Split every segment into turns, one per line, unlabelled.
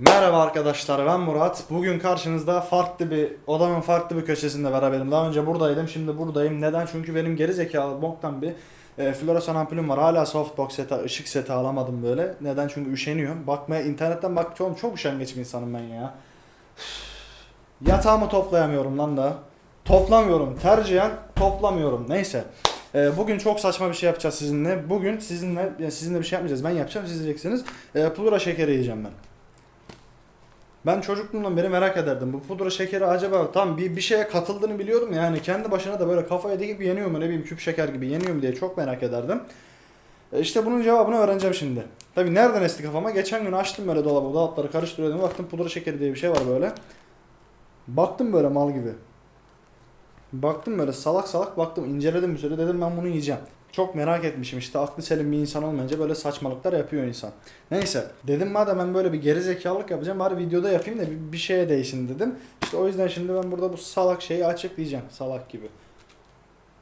Merhaba arkadaşlar ben Murat. Bugün karşınızda farklı bir odamın farklı bir köşesinde beraberim. Daha önce buradaydım şimdi buradayım. Neden? Çünkü benim geri zekalı boktan bir e, floresan ampulüm var. Hala softbox seti, ışık seti alamadım böyle. Neden? Çünkü üşeniyorum. Bakmaya internetten bak çok, üşengeç bir insanım ben ya. Yatağımı toplayamıyorum lan da. Toplamıyorum. Tercihen toplamıyorum. Neyse. E, bugün çok saçma bir şey yapacağız sizinle. Bugün sizinle yani sizinle bir şey yapmayacağız. Ben yapacağım siz diyeceksiniz. E, pudra şekeri yiyeceğim ben. Ben çocukluğumdan beri merak ederdim. Bu pudra şekeri acaba tam bir, bir şeye katıldığını biliyorum ya, yani kendi başına da böyle kafaya dikip yeniyor mu ne bileyim küp şeker gibi yeniyor mu diye çok merak ederdim. E işte bunun cevabını öğreneceğim şimdi. Tabi nereden esti kafama? Geçen gün açtım böyle dolabı, dolapları karıştırıyordum. Baktım pudra şekeri diye bir şey var böyle. Baktım böyle mal gibi. Baktım böyle salak salak baktım inceledim bir süre dedim ben bunu yiyeceğim. Çok merak etmişim işte aklı selim bir insan olmayınca böyle saçmalıklar yapıyor insan. Neyse dedim madem ben böyle bir gerizekalılık yapacağım bari videoda yapayım da bir, bir şeye değsin dedim. İşte o yüzden şimdi ben burada bu salak şeyi açıklayacağım salak gibi.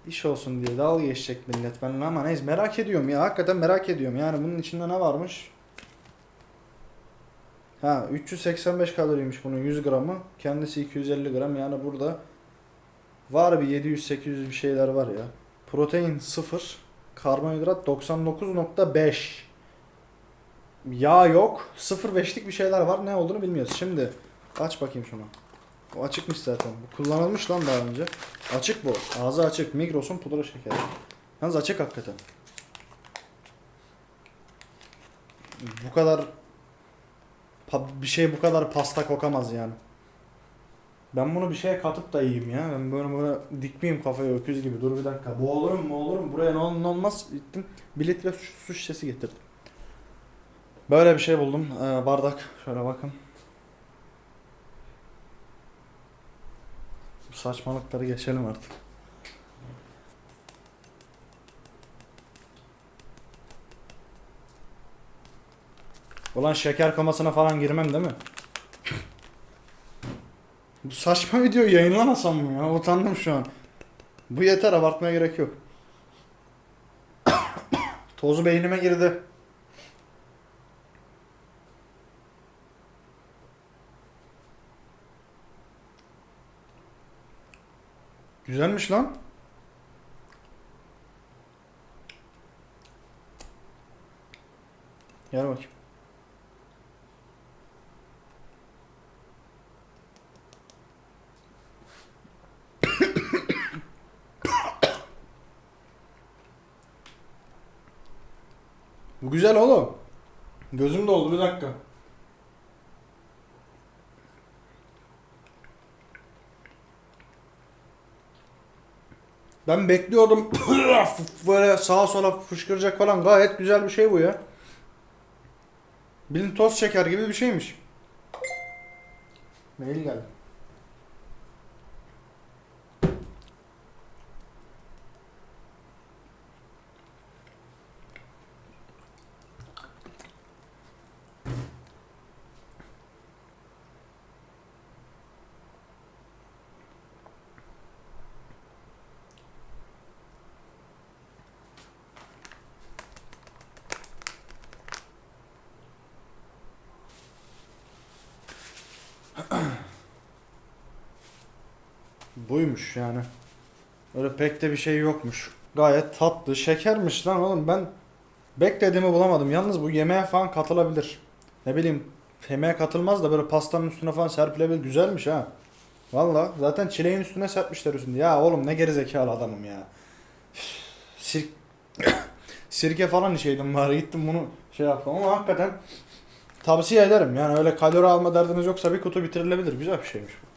İş olsun diye dalga geçecek millet benimle ama neyse merak ediyorum ya hakikaten merak ediyorum yani bunun içinde ne varmış? Ha 385 kaloriymiş bunun 100 gramı kendisi 250 gram yani burada var bir 700-800 bir şeyler var ya. Protein 0, karbonhidrat 99.5. Yağ yok. 0.5'lik bir şeyler var. Ne olduğunu bilmiyoruz. Şimdi aç bakayım şunu. O açıkmış zaten. Bu kullanılmış lan daha önce. Açık bu. Ağzı açık. Migros'un pudra şekeri. Yalnız açık hakikaten. Bu kadar bir şey bu kadar pasta kokamaz yani. Ben bunu bir şeye katıp da yiyeyim ya. Ben böyle böyle dikmeyeyim kafaya öküz gibi. Dur bir dakika. Boğulurum mu olurum. Buraya ne olur ne olmaz. Gittim. Bir litre su şişesi getirdim. Böyle bir şey buldum. Ee, bardak. Şöyle bakın. Bu saçmalıkları geçelim artık. Ulan şeker komasına falan girmem değil mi? Bu saçma videoyu yayınlamasam mı ya? Utandım şu an. Bu yeter abartmaya gerek yok. Tozu beynime girdi. Güzelmiş lan. Gel bakayım. Bu güzel oğlum. Gözüm doldu bir dakika. Ben bekliyordum böyle sağa sola fışkıracak falan gayet güzel bir şey bu ya. Bilin toz şeker gibi bir şeymiş. Mail geldi. Buymuş yani. Öyle pek de bir şey yokmuş. Gayet tatlı. Şekermiş lan oğlum ben beklediğimi bulamadım. Yalnız bu yemeğe falan katılabilir. Ne bileyim yemeğe katılmaz da böyle pastanın üstüne falan serpilebilir. Güzelmiş ha. Valla zaten çileğin üstüne serpmişler üstünde. Ya oğlum ne gerizekalı adamım ya. Sirk... Sirke falan içeydim bari gittim bunu şey yaptım ama hakikaten tavsiye ederim. Yani öyle kalori alma derdiniz yoksa bir kutu bitirilebilir. Güzel bir şeymiş bu.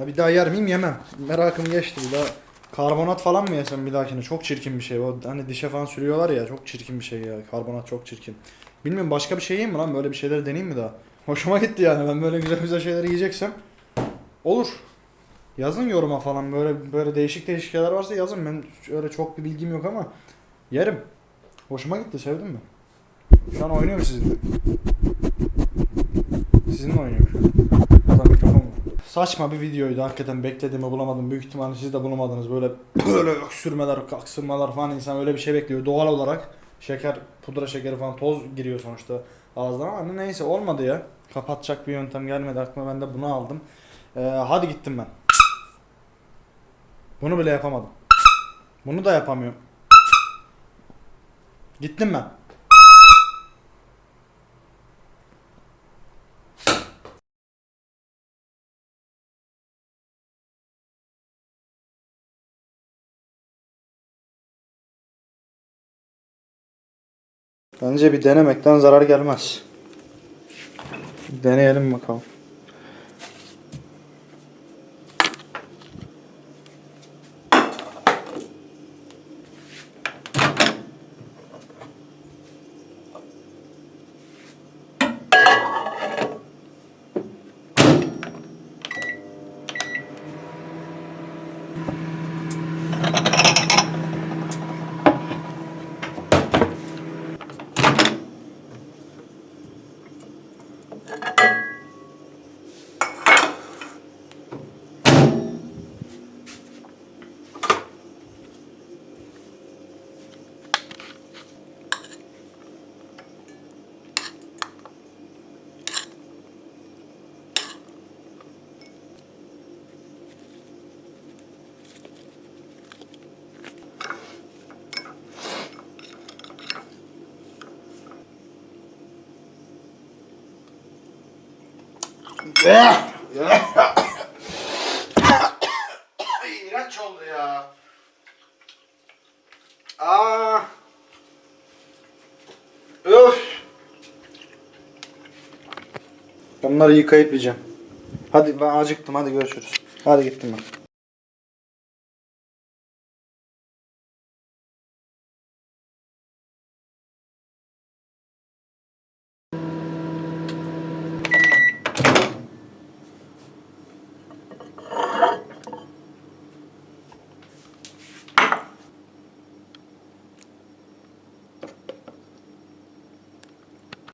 Ha bir daha yer miyim yemem. Merakım geçti bir daha. Karbonat falan mı yesem bir dahakine? Çok çirkin bir şey. O hani dişe falan sürüyorlar ya çok çirkin bir şey ya. Karbonat çok çirkin. Bilmiyorum başka bir şey yiyeyim mi lan? Böyle bir şeyleri deneyeyim mi daha? Hoşuma gitti yani. Ben böyle güzel güzel şeyler yiyeceksem olur. Yazın yoruma falan böyle böyle değişik değişik şeyler varsa yazın. Ben öyle çok bir bilgim yok ama yerim. Hoşuma gitti sevdim mi? Şu an oynuyorum sizinle. Sizinle oynuyorum şu an. Adam mikrofon var. Saçma bir videoydu hakikaten beklediğimi bulamadım. Büyük ihtimalle siz de bulamadınız. Böyle böyle öksürmeler, kaksırmalar falan insan öyle bir şey bekliyor. Doğal olarak şeker, pudra şekeri falan toz giriyor sonuçta. ağızdan ama neyse olmadı ya. Kapatacak bir yöntem gelmedi aklıma ben de bunu aldım. Ee, hadi gittim ben. Bunu bile yapamadım. Bunu da yapamıyorum. Gittim ben. Bence bir denemekten zarar gelmez. Deneyelim bakalım. İğrenç oldu ya. Aa. Öf. Bunları yıkayıp yiyeceğim. Hadi ben acıktım hadi görüşürüz. Hadi gittim ben.